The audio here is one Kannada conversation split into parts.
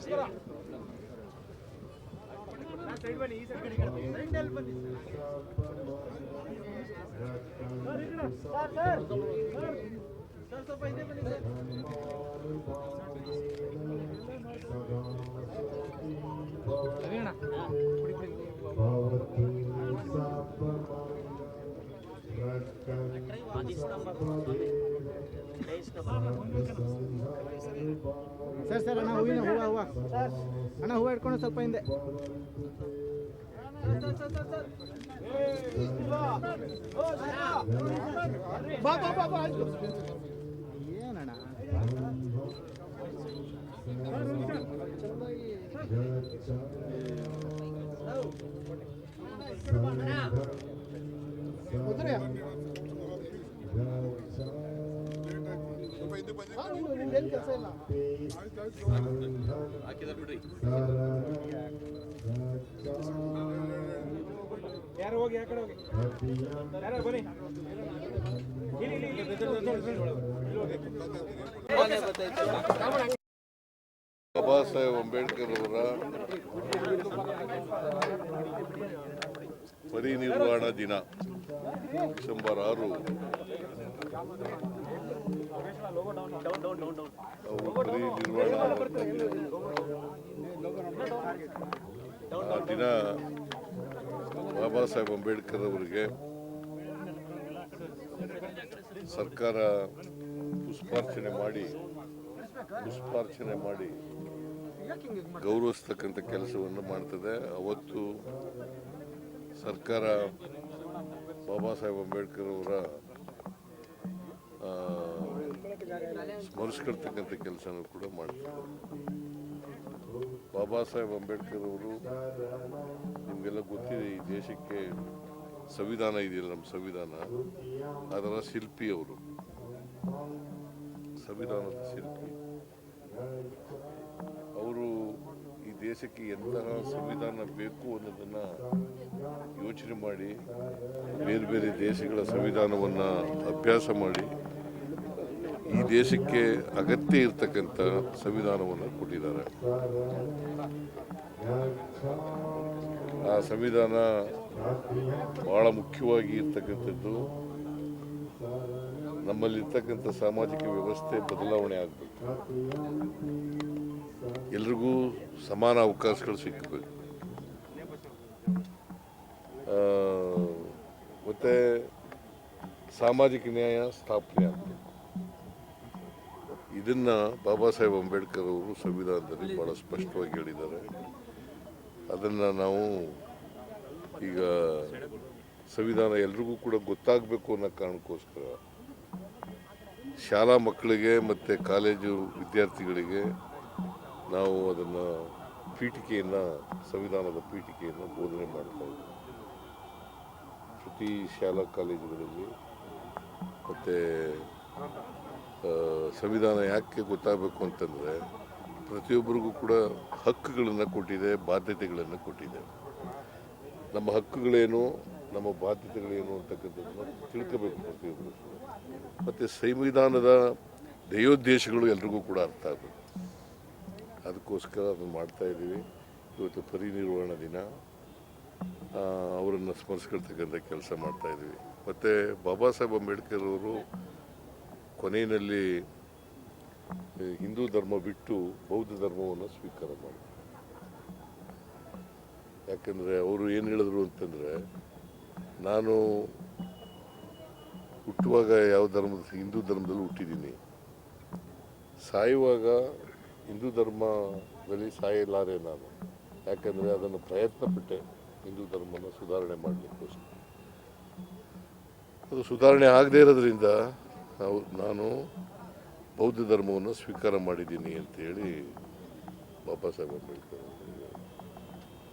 ಸರ್ ಅಣ್ಣ ಹೂವಿನ ಹೂವ ಹೂವ. ಅಣ್ಣ ಹೂವ ಇಟ್ಕೊಂಡು ಸ್ವಲ್ಪ ಹಿಂದೆ. ಏನಣ್ಣ? ಯಾರು ಹೋಗಿ ಆ ಹೋಗಿ. ಯಾರು ಬನ್ನಿ. ಇಲ್ಲಿ, ಇಲ್ಲಿ, ಇಲ್ಲಿ. ಬಾಬಾ ಸಾಹೇಬ್ ಅಂಬೇಡ್ಕರ್ ಅವರ ಪರಿನಿರ್ವಾಣ ದಿನ ಡಿಸೆಂಬರ್ ಆರು. ಅವರು ಆ ದಿನ ಬಾಬಾ ಸಾಹೇಬ್ ಅಂಬೇಡ್ಕರ್ ಅವರಿಗೆ ಸರ್ಕಾರ ಪುಷ್ಪಾರ್ಚನೆ ಮಾಡಿ ಪುಷ್ಪಾರ್ಚನೆ ಮಾಡಿ ಗೌರವಿಸ್ತಕ್ಕಂಥ ಕೆಲಸವನ್ನು ಮಾಡ್ತದೆ. ಅವತ್ತು ಸರ್ಕಾರ ಬಾಬಾ ಸಾಹೇಬ್ ಅಂಬೇಡ್ಕರ್ ಅವರ ಸ್ಮರಿಸ್ಕೊಳ್ತಕ್ಕಂಥ ಕೆಲಸನೂ ಕೂಡ ಮಾಡ್ತಾರೆ. ಬಾಬಾ ಸಾಹೇಬ್ ಅಂಬೇಡ್ಕರ್ ಅವರು, ನಿಮಗೆಲ್ಲ ಗೊತ್ತಿದೆ, ಈ ದೇಶಕ್ಕೆ ಸಂವಿಧಾನ ಇದೆಯಲ್ಲ ನಮ್ಮ ಸಂವಿಧಾನ? ಅದರ ಶಿಲ್ಪಿ ಅವರು. ಸಂವಿಧಾನದ ಶಿಲ್ಪಿ. ಅವರು ದೇಶಕ್ಕೆ ಎಂತಹ ಸಂವಿಧಾನ ಬೇಕು ಅನ್ನೋದನ್ನ ಯೋಚನೆ ಮಾಡಿ, ಬೇರೆ ಬೇರೆ ದೇಶಗಳ ಸಂವಿಧಾನವನ್ನು ಅಭ್ಯಾಸ ಮಾಡಿ, ಈ ದೇಶಕ್ಕೆ ಅಗತ್ಯ ಇರತಕ್ಕಂಥ ಸಂವಿಧಾನವನ್ನು ಕೊಟ್ಟಿದ್ದಾರೆ. ಆ ಸಂವಿಧಾನ ಬಹಳ ಮುಖ್ಯವಾಗಿ ಇರ್ತಕ್ಕಂಥದ್ದು ನಮ್ಮಲ್ಲಿರ್ತಕ್ಕಂಥ ಸಾಮಾಜಿಕ ವ್ಯವಸ್ಥೆ ಬದಲಾವಣೆ ಆಗಬೇಕು. ಎಲ್ರಿಗೂ ಸಮಾನ ಅವಕಾಶಗಳು ಸಿಕ್ಕಬೇಕು ಮತ್ತು ಸಾಮಾಜಿಕ ನ್ಯಾಯ ಸ್ಥಾಪನೆ ಆಗಬೇಕು. ಇದನ್ನು ಬಾಬಾ ಸಾಹೇಬ್ ಅಂಬೇಡ್ಕರ್ ಅವರು ಸಂವಿಧಾನದಲ್ಲಿ ಭಾಳ ಸ್ಪಷ್ಟವಾಗಿ ಹೇಳಿದ್ದಾರೆ. ಅದನ್ನು ನಾವು ಈಗ ಸಂವಿಧಾನ ಎಲ್ರಿಗೂ ಕೂಡ ಗೊತ್ತಾಗಬೇಕು ಅನ್ನೋ ಕಾರಣಕ್ಕೋಸ್ಕರ ಶಾಲಾ ಮಕ್ಕಳಿಗೆ ಮತ್ತು ಕಾಲೇಜು ವಿದ್ಯಾರ್ಥಿಗಳಿಗೆ ನಾವು ಅದನ್ನು ಪೀಠಿಕೆಯನ್ನು, ಸಂವಿಧಾನದ ಪೀಠಿಕೆಯನ್ನು ಬೋಧನೆ ಮಾಡ್ತಾ ಇದ್ದೀವಿ ಪ್ರತಿ ಶಾಲಾ ಕಾಲೇಜುಗಳಲ್ಲಿ ಮತ್ತು ಸಂವಿಧಾನ ಯಾಕೆ ಗೊತ್ತಾಗಬೇಕು ಅಂತಂದರೆ ಪ್ರತಿಯೊಬ್ಬರಿಗೂ ಕೂಡ ಹಕ್ಕುಗಳನ್ನು ಕೊಟ್ಟಿದೆ, ಬಾಧ್ಯತೆಗಳನ್ನು ಕೊಟ್ಟಿದೆ. ನಮ್ಮ ಹಕ್ಕುಗಳೇನು, ನಮ್ಮ ಬಾಧ್ಯತೆಗಳೇನು ಅಂತಕ್ಕಂಥದ್ದನ್ನು ತಿಳ್ಕೋಬೇಕು ಪ್ರತಿಯೊಬ್ಬರು. ಮತ್ತು ಸಂವಿಧಾನದ ಧ್ಯೇಯೋದ್ದೇಶಗಳು ಎಲ್ರಿಗೂ ಕೂಡ ಅರ್ಥ ಆಗಬೇಕು. ಅದಕ್ಕೋಸ್ಕರ ಅದನ್ನು ಮಾಡ್ತಾ ಇದ್ದೀವಿ. ಇವತ್ತು ಪರಿನಿರ್ವಹಣಾ ದಿನ. ಅವರನ್ನು ಸ್ಮರಿಸ್ಕೊಳ್ತಕ್ಕಂಥ ಕೆಲಸ ಮಾಡ್ತಾ ಇದ್ದೀವಿ. ಮತ್ತು ಬಾಬಾ ಸಾಹೇಬ್ ಅಂಬೇಡ್ಕರ್ ಅವರು ಕೊನೆಯಲ್ಲಿ ಹಿಂದೂ ಧರ್ಮ ಬಿಟ್ಟು ಬೌದ್ಧ ಧರ್ಮವನ್ನು ಸ್ವೀಕಾರ ಮಾಡಿ ಯಾಕಂದರೆ ಅವರು ಏನು ಹೇಳಿದ್ರು ಅಂತಂದರೆ, ನಾನು ಹುಟ್ಟುವಾಗ ಯಾವ ಧರ್ಮದ ಹಿಂದೂ ಧರ್ಮದಲ್ಲಿ ಹುಟ್ಟಿದ್ದೀನಿ. ಸಾಯುವಾಗ ಹಿಂದೂ ಧರ್ಮದಲ್ಲಿ ಸಾಯಲಾರೆ ನಾನು. ಯಾಕಂದರೆ ಅದನ್ನು ಪ್ರಯತ್ನ ಪಟ್ಟೆ ಹಿಂದೂ ಧರ್ಮನ ಸುಧಾರಣೆ ಮಾಡಲಿಕ್ಕೋಸ್ಕರ. ಅದು ಸುಧಾರಣೆ ಆಗದೇ ಇರೋದ್ರಿಂದ ನಾವು, ನಾನು ಬೌದ್ಧ ಧರ್ಮವನ್ನು ಸ್ವೀಕಾರ ಮಾಡಿದ್ದೀನಿ ಅಂತೇಳಿ ಬಾಬಾ ಸಾಹೇಬ್ ಅಂಬೇಡ್ಕರ್.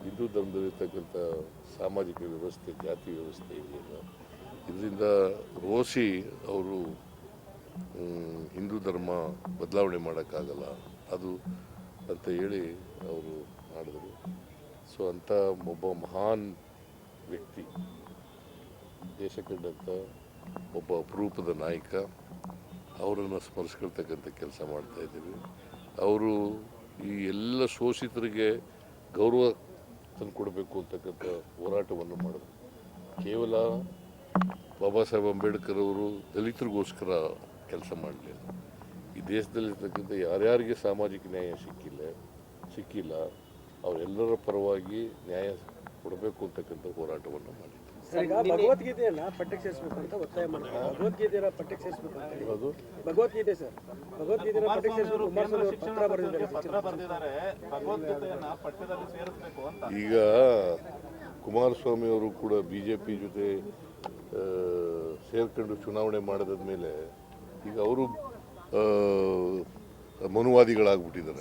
ಹಿಂದೂ ಧರ್ಮದಲ್ಲಿರ್ತಕ್ಕಂಥ ಸಾಮಾಜಿಕ ವ್ಯವಸ್ಥೆ, ಜಾತಿ ವ್ಯವಸ್ಥೆ ಇದೆಯಲ್ಲ, ಇದರಿಂದ ರೋಸಿ ಅವರು ಹಿಂದೂ ಧರ್ಮ ಬದಲಾವಣೆ ಮಾಡೋಕ್ಕಾಗಲ್ಲ. ಅದು ಅಂತ ಹೇಳಿ ಅವರು ಮಾಡಿದರು. ಸೊ ಅಂತ ಒಬ್ಬ ಮಹಾನ್ ವ್ಯಕ್ತಿ ದೇಶ ಕಂಡಂಥ ಒಬ್ಬ ಅಪರೂಪದ ನಾಯಕ, ಅವರನ್ನು ಸ್ಮರಿಸ್ಕೊಳ್ತಕ್ಕಂಥ ಕೆಲಸ ಮಾಡ್ತಾ ಇದ್ದೀವಿ. ಅವರು ಈ ಎಲ್ಲ ಶೋಷಿತರಿಗೆ ಗೌರವ ತಂದುಕೊಡ್ಬೇಕು ಅಂತಕ್ಕಂಥ ಹೋರಾಟವನ್ನು ಮಾಡಿದ್ರು. ಕೇವಲ ಬಾಬಾ ಸಾಹೇಬ್ ಅಂಬೇಡ್ಕರ್ ಅವರು ದಲಿತರಿಗೋಸ್ಕರ ಕೆಲಸ ಮಾಡಲಿಲ್ಲ. ಈ ದೇಶದಲ್ಲಿರ್ತಕ್ಕಂಥ ಯಾರ್ಯಾರಿಗೆ ಸಾಮಾಜಿಕ ನ್ಯಾಯ ಸಿಕ್ಕಿಲ್ಲ ಸಿಕ್ಕಿಲ್ಲ ಅವರೆಲ್ಲರ ಪರವಾಗಿ ನ್ಯಾಯ ಕೊಡಬೇಕು ಅಂತಕ್ಕಂಥ ಹೋರಾಟವನ್ನು ಮಾಡಿ ಈಗ ಭಗವದ್ಗೀತೆಯನ್ನ ಪಠ್ಯಕ್ಕೆ ಸೇರಿಸಬೇಕು ಅಂತ ಒತ್ತಾಯ ಮಾಡ್ತಾರೆ ಭಗವದ್ಗೀತೆಯ ಪಠ್ಯಕ್ಕೆ ಸೇರಿಸಬೇಕು ಅಂತ ಹೇಳಿ. ಭಗವದ್ಗೀತೆ ಸರ್ ಭಗವದ್ಗೀತೆಯ ಪಠ್ಯಕ್ಕೆ ಸೇರಿಸಬೇಕು ಕುಮಾರಸ್ವಾಮಿ ಅವರು ಪತ್ರ ಬರೆದಿದ್ದಾರೆ ಪತ್ರ ಬರೆದಿದ್ದಾರೆ ಭಗವದ್ಗೀತೆಯನ್ನ ಪಠ್ಯದಲ್ಲಿ ಸೇರಿಸಬೇಕು ಅಂತ. ಈಗ ಕುಮಾರಸ್ವಾಮಿ ಅವರು ಕೂಡ ಬಿಜೆಪಿ ಜೆ ಪಿ ಜೊತೆ ಸೇರ್ಕೊಂಡು ಚುನಾವಣೆ ಮಾಡಿದ ಮೇಲೆ ಈಗ ಅವರು ಮನುವಾದಿಗಳಾಗ್ಬಿಟ್ಟಿದ್ದಾರೆ.